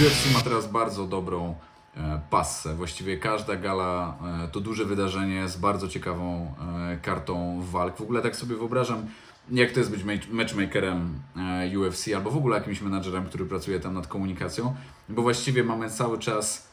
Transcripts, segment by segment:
UFC ma teraz bardzo dobrą e, passę. Właściwie każda gala e, to duże wydarzenie z bardzo ciekawą e, kartą walk. W ogóle tak sobie wyobrażam, jak to jest być match- matchmakerem UFC albo w ogóle jakimś menadżerem, który pracuje tam nad komunikacją, bo właściwie mamy cały czas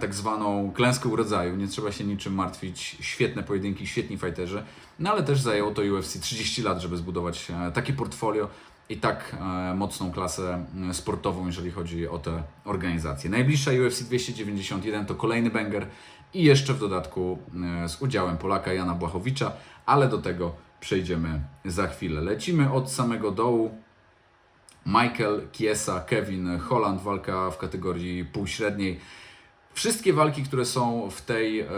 tak zwaną klęskę rodzaju. Nie trzeba się niczym martwić. Świetne pojedynki, świetni fighterzy. No ale też zajęło to UFC 30 lat, żeby zbudować takie portfolio i tak e, mocną klasę m, sportową, jeżeli chodzi o te organizacje. Najbliższa UFC 291 to kolejny banger i jeszcze w dodatku e, z udziałem Polaka Jana Błachowicza, ale do tego przejdziemy za chwilę. Lecimy od samego dołu. Michael Kiesa, Kevin Holland, walka w kategorii półśredniej. Wszystkie walki, które są w tej e,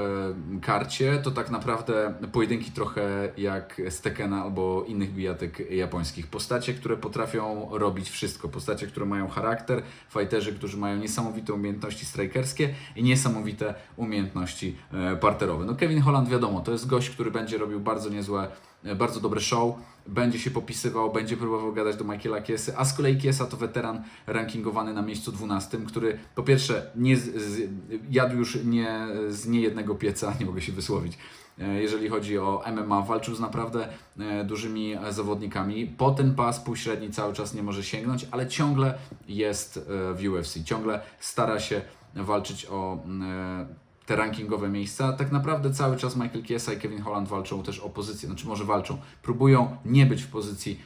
karcie, to tak naprawdę pojedynki trochę jak z Tekena albo innych bijatyk japońskich. Postacie, które potrafią robić wszystko. Postacie, które mają charakter, fighterzy, którzy mają niesamowite umiejętności strikerskie i niesamowite umiejętności e, parterowe. No Kevin Holland wiadomo, to jest gość, który będzie robił bardzo niezłe, e, bardzo dobre show, będzie się popisywał, będzie próbował gadać do Michaela Kiesy, a z kolei Kiesa to weteran rankingowany na miejscu 12, który po pierwsze nie z, z, jadł już nie z niejednego pieca, nie mogę się wysłowić, e, jeżeli chodzi o MMA, walczył z naprawdę e, dużymi e, zawodnikami. Po ten pas półśredni cały czas nie może sięgnąć, ale ciągle jest w UFC, ciągle stara się walczyć o te rankingowe miejsca. Tak naprawdę cały czas Michael Kiesa i Kevin Holland walczą też o pozycję, znaczy może walczą, próbują nie być w pozycji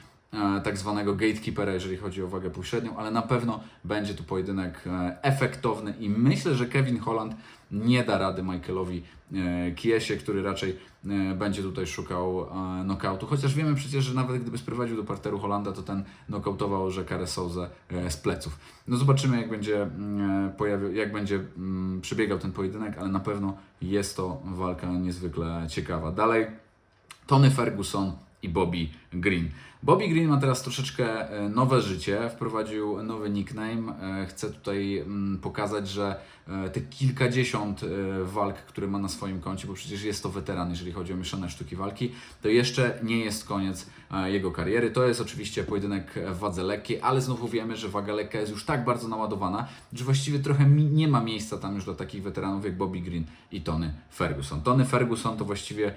tak zwanego gatekeepera, jeżeli chodzi o wagę półśrednią, ale na pewno będzie tu pojedynek e, efektowny i myślę, że Kevin Holland nie da rady Michaelowi e, Kiesie, który raczej e, będzie tutaj szukał e, knockoutu, chociaż wiemy przecież, że nawet gdyby sprowadził do parteru Holanda, to ten knockoutował Jacare Souza e, z pleców. No zobaczymy, jak będzie, mm, e, pojawił, jak będzie mm, przebiegał ten pojedynek, ale na pewno jest to walka niezwykle ciekawa. Dalej Tony Ferguson i Bobby Green. Bobby Green ma teraz troszeczkę e, nowe życie, wprowadził nowy nickname. E, Chce tutaj mm, pokazać, że e, te kilkadziesiąt walk, które ma na swoim koncie, bo przecież jest to weteran, jeżeli chodzi o mieszane sztuki walki, to jeszcze nie jest koniec jego kariery. To jest oczywiście pojedynek w wadze lekkiej, ale znowu wiemy, że waga lekka jest już tak bardzo naładowana, że właściwie trochę nie ma miejsca tam już dla takich weteranów jak Bobby Green i Tony Ferguson. Tony Ferguson to właściwie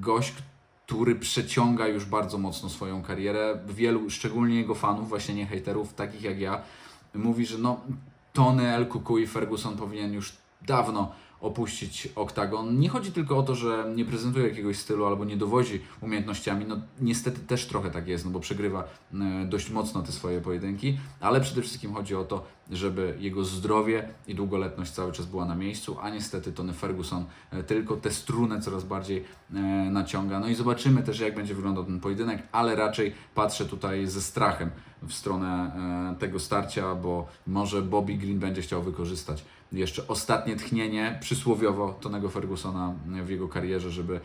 gość, który przeciąga już bardzo mocno swoją karierę. Wielu, szczególnie jego fanów, właśnie nie hejterów, takich jak ja, mówi, że no Tony El Kuku i Ferguson powinien już dawno opuścić oktagon. Nie chodzi tylko o to, że nie prezentuje jakiegoś stylu albo nie dowozi umiejętnościami. No niestety też trochę tak jest, no bo przegrywa e, dość mocno te swoje pojedynki, ale przede wszystkim chodzi o to, żeby jego zdrowie i długoletność cały czas była na miejscu, a niestety Tony Ferguson e, tylko tę strunę coraz bardziej e, naciąga. No i zobaczymy też, jak będzie wyglądał ten pojedynek, ale raczej patrzę tutaj ze strachem w stronę e, tego starcia, bo może Bobby Green będzie chciał wykorzystać jeszcze ostatnie tchnienie przysłowiowo Tonego Fergusona w jego karierze, żeby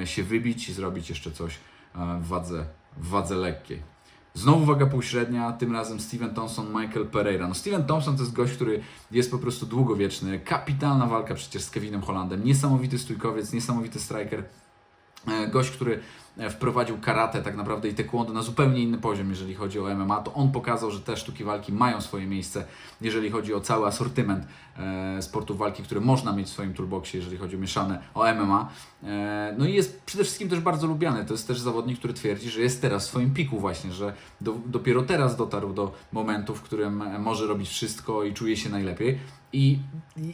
e, się wybić i zrobić jeszcze coś e, w wadze, w wadze lekkiej. Znowu waga półśrednia, tym razem Steven Thompson, Michael Pereira. No Steven Thompson to jest gość, który jest po prostu długowieczny. Kapitalna walka przecież z Kevinem Hollandem. Niesamowity stójkowiec, niesamowity striker. Gość, który wprowadził karate tak naprawdę i taekwondo na zupełnie inny poziom, jeżeli chodzi o MMA, to on pokazał, że te sztuki walki mają swoje miejsce, jeżeli chodzi o cały asortyment e, sportów walki, które można mieć w swoim toolboxie, jeżeli chodzi o mieszane o MMA. E, no i jest przede wszystkim też bardzo lubiany. To jest też zawodnik, który twierdzi, że jest teraz w swoim piku właśnie, że do, dopiero teraz dotarł do momentu, w którym e, może robić wszystko i czuje się najlepiej. I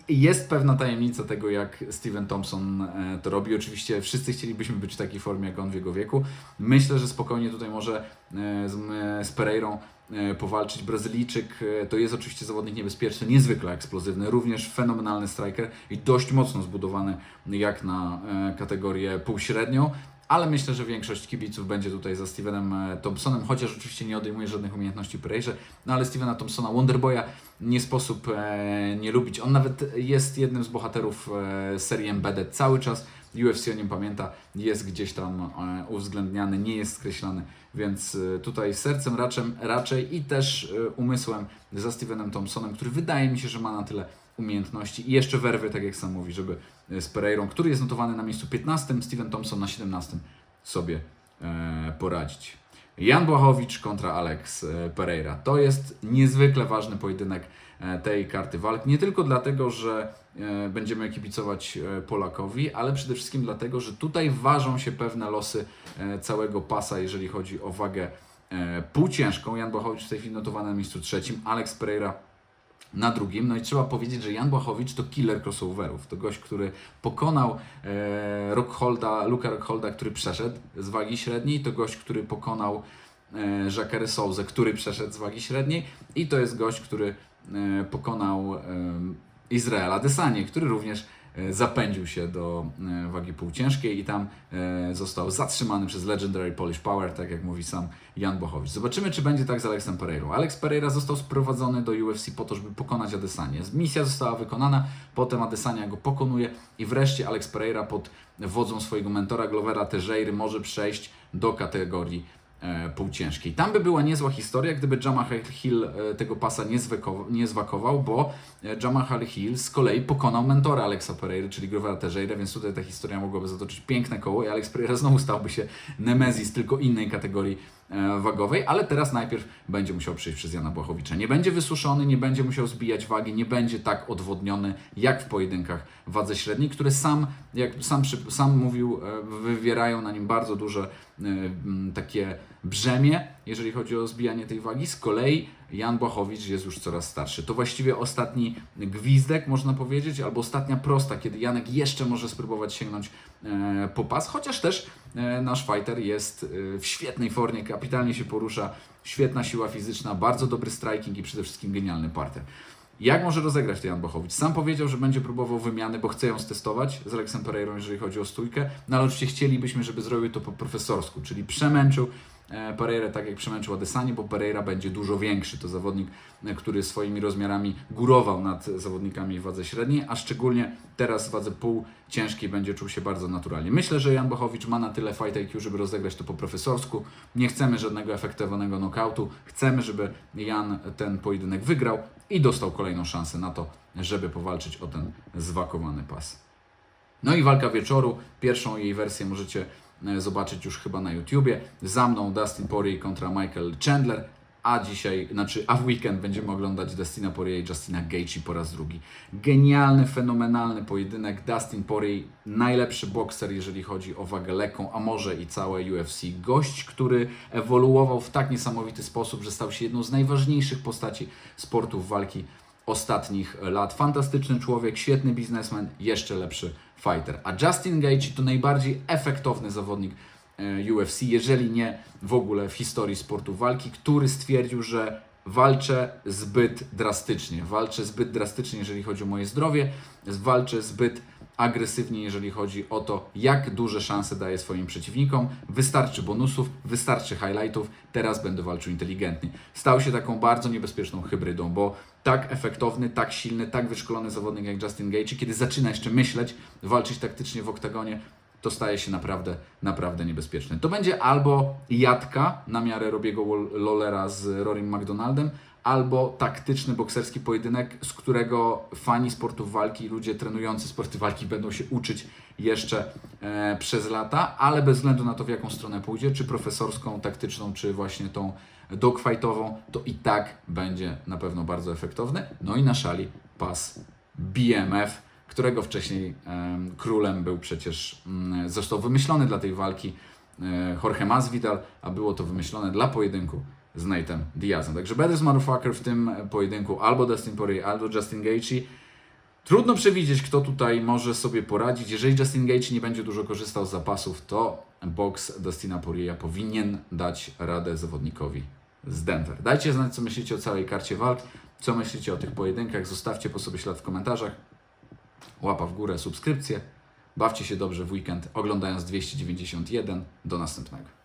jest pewna tajemnica tego, jak Steven Thompson e, to robi. Oczywiście wszyscy chcielibyśmy być w takiej formie, jak on w jego wieku. Myślę, że spokojnie tutaj może e, z, z Pereirą e, powalczyć. Brazylijczyk e, to jest oczywiście zawodnik niebezpieczny, niezwykle eksplozywny, również fenomenalny striker i dość mocno zbudowany jak na kategorię półśrednią. Ale myślę, że większość kibiców będzie tutaj za Stevenem Thompsonem, chociaż oczywiście nie odejmuje żadnych umiejętności Pereirze. No ale Stevena Thompsona, Wonderboya, nie sposób nie lubić. On nawet jest jednym z bohaterów serii Embedded. Cały czas UFC o nim pamięta, jest gdzieś tam e, uwzględniany, nie jest skreślany, więc e, tutaj sercem raczej, raczej i też e, umysłem za Stevenem Thompsonem, który wydaje mi się, że ma na tyle umiejętności i jeszcze werwy, tak jak sam mówi, żeby z Pereirą, który jest notowany na miejscu 15, Steven Thompson na 17 sobie poradzić. Jan Błachowicz kontra Alex e, Pereira. To jest niezwykle ważny pojedynek e, tej karty walk. Nie tylko dlatego, że e, będziemy kibicować Polakowi, ale przede wszystkim dlatego, że tutaj ważą się pewne losy całego pasa, jeżeli chodzi o wagę półciężką. Jan Błachowicz w tej chwili notowany na miejscu trzecim, Alex Pereira na drugim. No i trzeba powiedzieć, że Jan Błachowicz to killer crossoverów. To gość, który pokonał e, Rockholda, Luka Rockholda, który przeszedł z wagi średniej. To gość, który pokonał e, Jacare Souza, który przeszedł z wagi średniej. I to jest gość, który e, pokonał e, Izraela Desanie, który również zapędził się do e, wagi półciężkiej i tam e, został zatrzymany przez Legendary Polish Power, tak jak mówi sam Jan Bochowicz. Zobaczymy, czy będzie tak z Alexem Pereirą. Alex Pereira został sprowadzony do UFC po to, żeby pokonać Adesanię. Misja została wykonana, potem Adesania go pokonuje i wreszcie Alex Pereira pod wodzą swojego mentora Glovera Tejeiry może przejść do kategorii e, półciężkiej. Tam by była niezła historia, gdyby Jamahal Hill e, tego pasa nie, zweko- nie zwakował, bo e, Jamahal Hill z kolei pokonał mentora Alexa Pereira, czyli Grovera Tejeiry, więc tutaj ta historia mogłaby zatoczyć piękne koło i Alex Pereira znowu stałby się Nemezis, tylko innej kategorii e, wagowej, ale teraz najpierw będzie musiał przyjść przez Jana Błachowicza. Nie będzie wysuszony, nie będzie musiał zbijać wagi, nie będzie tak odwodniony jak w pojedynkach wadze średniej, które sam, jak sam, sam mówił, e, wywierają na nim bardzo duże e, takie brzemię, jeżeli chodzi o zbijanie tej wagi. Z kolei Jan Błachowicz jest już coraz starszy. To właściwie ostatni gwizdek, można powiedzieć, albo ostatnia prosta, kiedy Janek jeszcze może spróbować sięgnąć e, po pas, chociaż też e, nasz fighter jest e, w świetnej formie, kapitalnie się porusza, świetna siła fizyczna, bardzo dobry striking i przede wszystkim genialny parter. Jak może rozegrać Jan Bochowicz? Sam powiedział, że będzie próbował wymiany, bo chce ją stestować z Alexem Pereirą, jeżeli chodzi o stójkę, no ale oczywiście chcielibyśmy, żeby zrobił to po profesorsku, czyli przemęczył e, Pereira tak jak przemęczył Adesanie, bo Pereira będzie dużo większy. To zawodnik, e, który swoimi rozmiarami górował nad zawodnikami w wadze średniej, a szczególnie teraz w wadze pół ciężkiej będzie czuł się bardzo naturalnie. Myślę, że Jan Bochowicz ma na tyle fight IQ, żeby rozegrać to po profesorsku. Nie chcemy żadnego efektywnego knockoutu. Chcemy, żeby Jan ten pojedynek wygrał i dostał kolejną szansę na to, żeby powalczyć o ten zwakowany pas. No i walka wieczoru. Pierwszą jej wersję możecie e, zobaczyć już chyba na YouTubie. Za mną Dustin Poirier kontra Michael Chandler, a dzisiaj, znaczy, a w weekend będziemy oglądać Dustina Poirier i Justina Gaethje po raz drugi. Genialny, fenomenalny pojedynek. Dustin Poirier, najlepszy bokser, jeżeli chodzi o wagę lekką, a może i całe UFC. Gość, który ewoluował w tak niesamowity sposób, że stał się jedną z najważniejszych postaci sportów walki ostatnich lat. Fantastyczny człowiek, świetny biznesmen, jeszcze lepszy fighter. A Justin Gaethje to najbardziej efektowny zawodnik e, UFC, jeżeli nie w ogóle w historii sportu walki, który stwierdził, że walczę zbyt drastycznie. Walczę zbyt drastycznie, jeżeli chodzi o moje zdrowie, walczę zbyt agresywnie, jeżeli chodzi o to, jak duże szanse daje swoim przeciwnikom. Wystarczy bonusów, wystarczy highlightów, teraz będę walczył inteligentnie. Stał się taką bardzo niebezpieczną hybrydą, bo tak efektowny, tak silny, tak wyszkolony zawodnik jak Justin Gaethje, kiedy zaczyna jeszcze myśleć, walczyć taktycznie w oktagonie, to staje się naprawdę, naprawdę niebezpieczny. To będzie albo jadka na miarę Robiego Lawlera z Rorim McDonaldem, albo taktyczny bokserski pojedynek, z którego fani sportów walki i ludzie trenujący sporty walki będą się uczyć jeszcze e, przez lata, ale bez względu na to, w jaką stronę pójdzie, czy profesorską, taktyczną, czy właśnie tą dogfightową, to i tak będzie na pewno bardzo efektowny. No i na szali pas BMF, którego wcześniej em, królem był przecież, mm, został wymyślony dla tej walki e, Jorge Masvidal, a było to wymyślone dla pojedynku z Nate'em Diazem. Także Baddest Motherfucker w tym pojedynku albo Dustin Poirier, albo Justin Gaethje. Trudno przewidzieć, kto tutaj może sobie poradzić. Jeżeli Justin Gaethje nie będzie dużo korzystał z zapasów, to boks Dustina Poiriera powinien dać radę zawodnikowi z Denver. Dajcie znać, co myślicie o całej karcie walk, co myślicie o tych pojedynkach. Zostawcie po sobie ślad w komentarzach. Łapa w górę, subskrypcję. Bawcie się dobrze w weekend, oglądając 291. Do następnego.